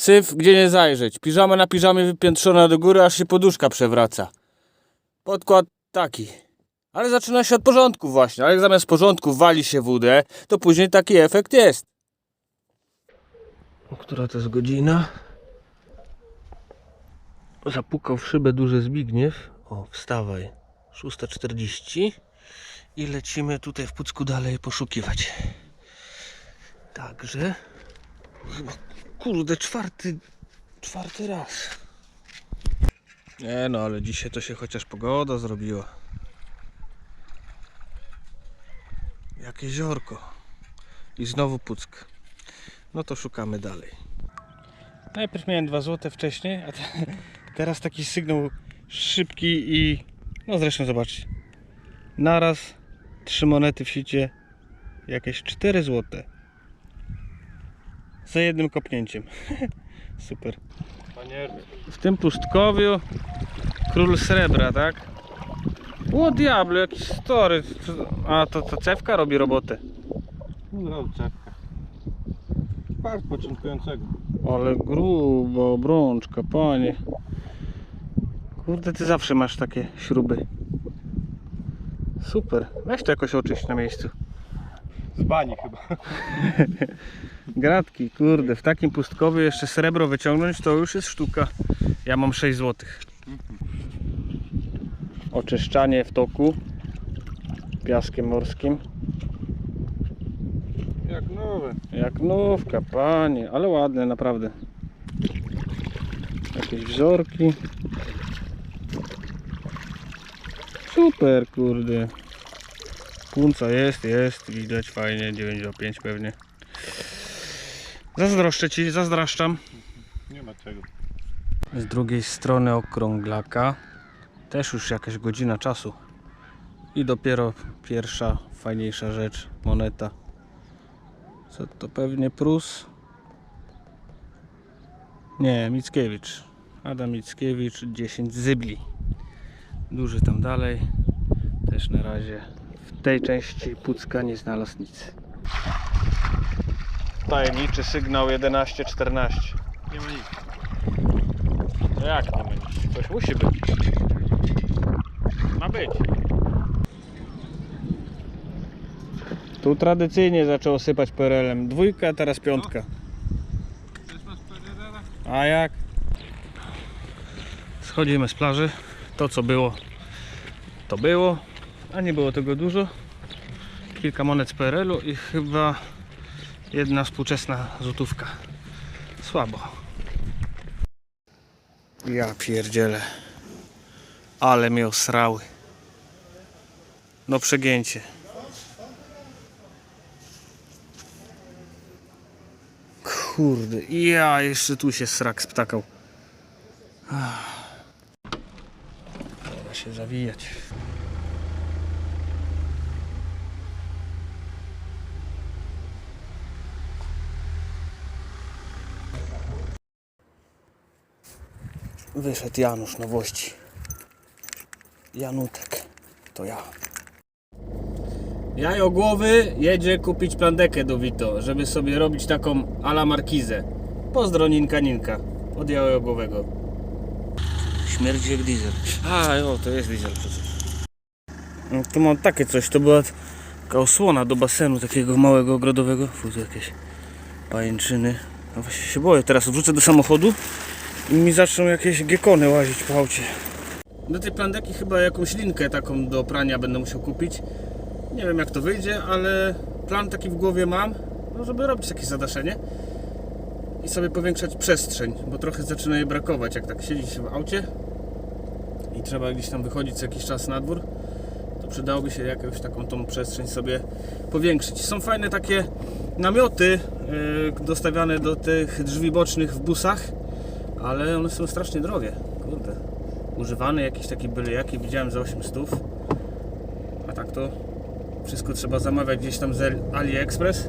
Syf, gdzie nie zajrzeć. Piżama na piżamie wypiętrzona do góry, aż się poduszka przewraca. Podkład taki. Ale zaczyna się od porządku właśnie. Ale jak zamiast porządku wali się wódę, to później taki efekt jest. Która to jest godzina? Zapukał w szybę duży Zbigniew. O, wstawaj. 6.40 i lecimy tutaj w Pucku dalej poszukiwać. Także chyba kurde czwarty czwarty raz. Nie no, ale dzisiaj to się chociaż pogoda zrobiła. Jak jeziorko. I znowu Puck. No to szukamy dalej. Najpierw miałem 2 złote wcześniej, a te, teraz taki sygnał szybki i no zresztą zobaczcie. Naraz trzy monety w sicie jakieś 4 złote. Za jednym kopnięciem. Super. W tym pustkowiu król srebra, tak? O diablo, jakiś story. A to, to cewka robi robotę. No, czapka. Park początkującego. Ale grubo, obrączka, panie. Kurde, ty zawsze masz takie śruby. Super. Weź to jakoś oczyść na miejscu. Z bani chyba. Gratki, kurde, w takim pustkowiu jeszcze srebro wyciągnąć to już jest sztuka. Ja mam 6 zł. Oczyszczanie w toku piaskiem morskim. Jak nowe. Jak nówka, panie, ale ładne naprawdę. Jakieś wzorki. Super, kurde. Punca jest, jest, widać fajnie, 9,5 pewnie. Zazdroszczę Ci, zazdraszczam. Nie ma czego. Z drugiej strony okrąglaka. Też już jakaś godzina czasu. I dopiero pierwsza, fajniejsza rzecz, moneta. Co to pewnie Prus? Nie, Mickiewicz. Adam Mickiewicz, 10 zybli. Duży tam dalej. Też na razie tej części Pucka nie znalazł nic. Tajemniczy sygnał 11.14. Nie ma nic. No jak nie ma nic? Coś musi być. Ma być. Tu tradycyjnie zaczęło sypać PRL-em. Dwójka, a teraz piątka. A jak? Schodzimy z plaży. To co było, to było. A nie było tego dużo. Kilka monet z PRL-u i chyba jedna współczesna złotówka. Słabo. Ja pierdzielę. Ale mnie osrały. No przegięcie. Kurde, ja jeszcze tu się srak sptakał. Trzeba się zawijać. Wyszedł Janusz Nowości. Janutek. To ja. Jajo głowy jedzie kupić plandekę do Vito, żeby sobie robić taką ala markizę. Pozdro Ninka Ninka. Od jajogłowego. Śmierdzi jak diesel. A, o, to jest diesel przecież. No, tu mam takie coś, to była taka osłona do basenu takiego małego ogrodowego. Fu, tu jakieś pajęczyny. No właśnie się boję, teraz wrzucę do samochodu i mi zaczną jakieś gekony łazić po aucie. Do tej plandeki chyba jakąś linkę taką do prania będę musiał kupić. Nie wiem jak to wyjdzie, ale plan taki w głowie mam, no żeby robić jakieś zadaszenie i sobie powiększać przestrzeń, bo trochę zaczyna jej brakować, jak tak siedzi się w aucie i trzeba gdzieś tam wychodzić co jakiś czas na dwór, to przydałoby się jakąś taką tą przestrzeń sobie powiększyć. Są fajne takie namioty yy, dostawiane do tych drzwi bocznych w busach, ale one są strasznie drogie, kurde. Używane jakieś takie byle jakie widziałem za 800, a tak to wszystko trzeba zamawiać gdzieś tam z AliExpress.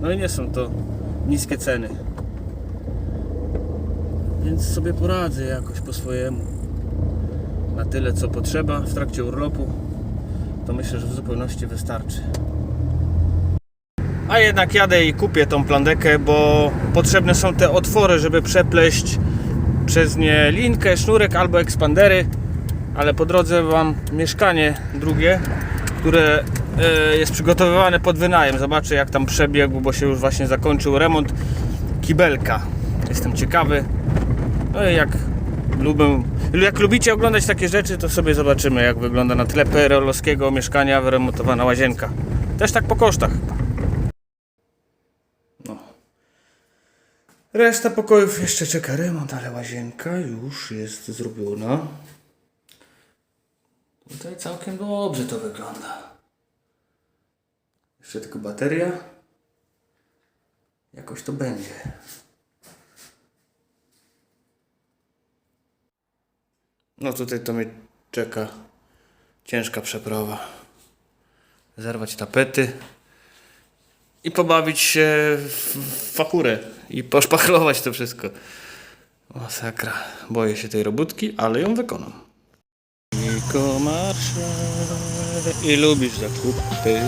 No i nie są to niskie ceny. Więc sobie poradzę jakoś po swojemu. Na tyle co potrzeba w trakcie urlopu, to myślę, że w zupełności wystarczy. A jednak jadę i kupię tą plandekę, bo potrzebne są te otwory, żeby przepleść przez nie linkę, sznurek albo ekspandery. Ale po drodze mam mieszkanie drugie, które e, jest przygotowywane pod wynajem. Zobaczę jak tam przebiegł, bo się już właśnie zakończył remont kibelka. Jestem ciekawy. No i jak lubię, jak lubicie oglądać takie rzeczy, to sobie zobaczymy jak wygląda na tle perolowskiego mieszkania wyremontowana łazienka. Też tak po kosztach. Reszta pokojów jeszcze czeka remont, ale łazienka już jest zrobiona. Tutaj całkiem dobrze to wygląda. Jeszcze tylko bateria. Jakoś to będzie. No tutaj to mnie czeka ciężka przeprawa. Zerwać tapety i pobawić się w fachurę i poszpachlować to wszystko. Masakra. Boję się tej robótki, ale ją wykonam. Niko marsze i lubisz zakupy.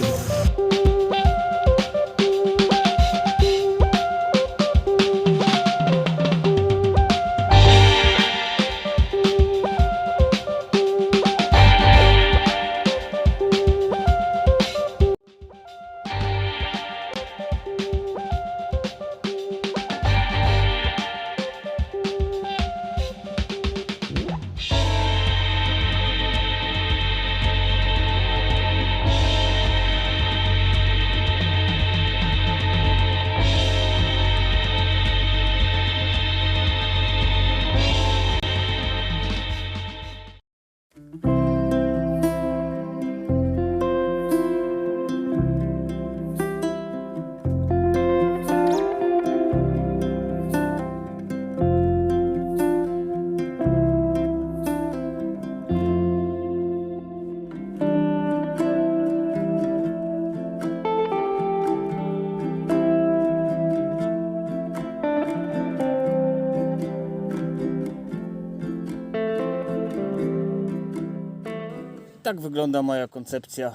Tak wygląda moja koncepcja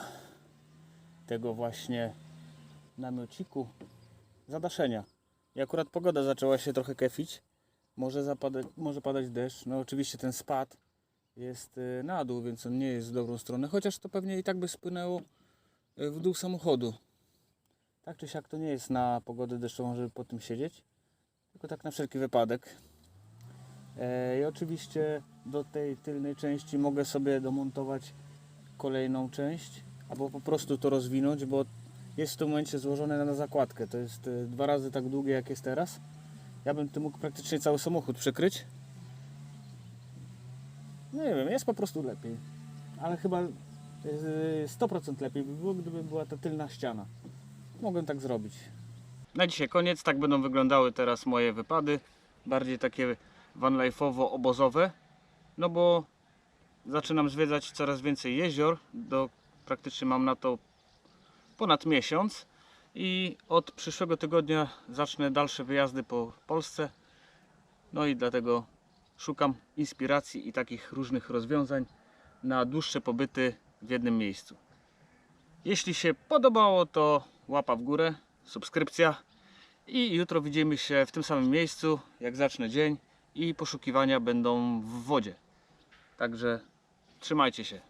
tego właśnie namiociku zadaszenia. I akurat pogoda zaczęła się trochę kefić. Może, zapadać, może padać deszcz. No oczywiście ten spad jest y, na dół, więc on nie jest w dobrą stronę. Chociaż to pewnie i tak by spłynęło y, w dół samochodu. Tak czy siak to nie jest na pogodę deszczową, żeby po tym siedzieć. Tylko tak na wszelki wypadek. E, I oczywiście do tej tylnej części mogę sobie domontować kolejną część, albo po prostu to rozwinąć, bo jest w tym momencie złożone na zakładkę. To jest e, dwa razy tak długie jak jest teraz. Ja bym tym mógł praktycznie cały samochód przykryć. No nie wiem, jest po prostu lepiej. Ale chyba e, 100% lepiej by było, gdyby była ta tylna ściana. Mogłem tak zrobić. Na dzisiaj koniec. Tak będą wyglądały teraz moje wypady. Bardziej takie vanlife'owo-obozowe. No bo zaczynam zwiedzać coraz więcej jezior. Do, praktycznie mam na to ponad miesiąc. I od przyszłego tygodnia zacznę dalsze wyjazdy po Polsce. No i dlatego szukam inspiracji i takich różnych rozwiązań na dłuższe pobyty w jednym miejscu. Jeśli się podobało, to łapa w górę, subskrypcja i jutro widzimy się w tym samym miejscu, jak zacznę dzień i poszukiwania będą w wodzie. Także trzymajcie się.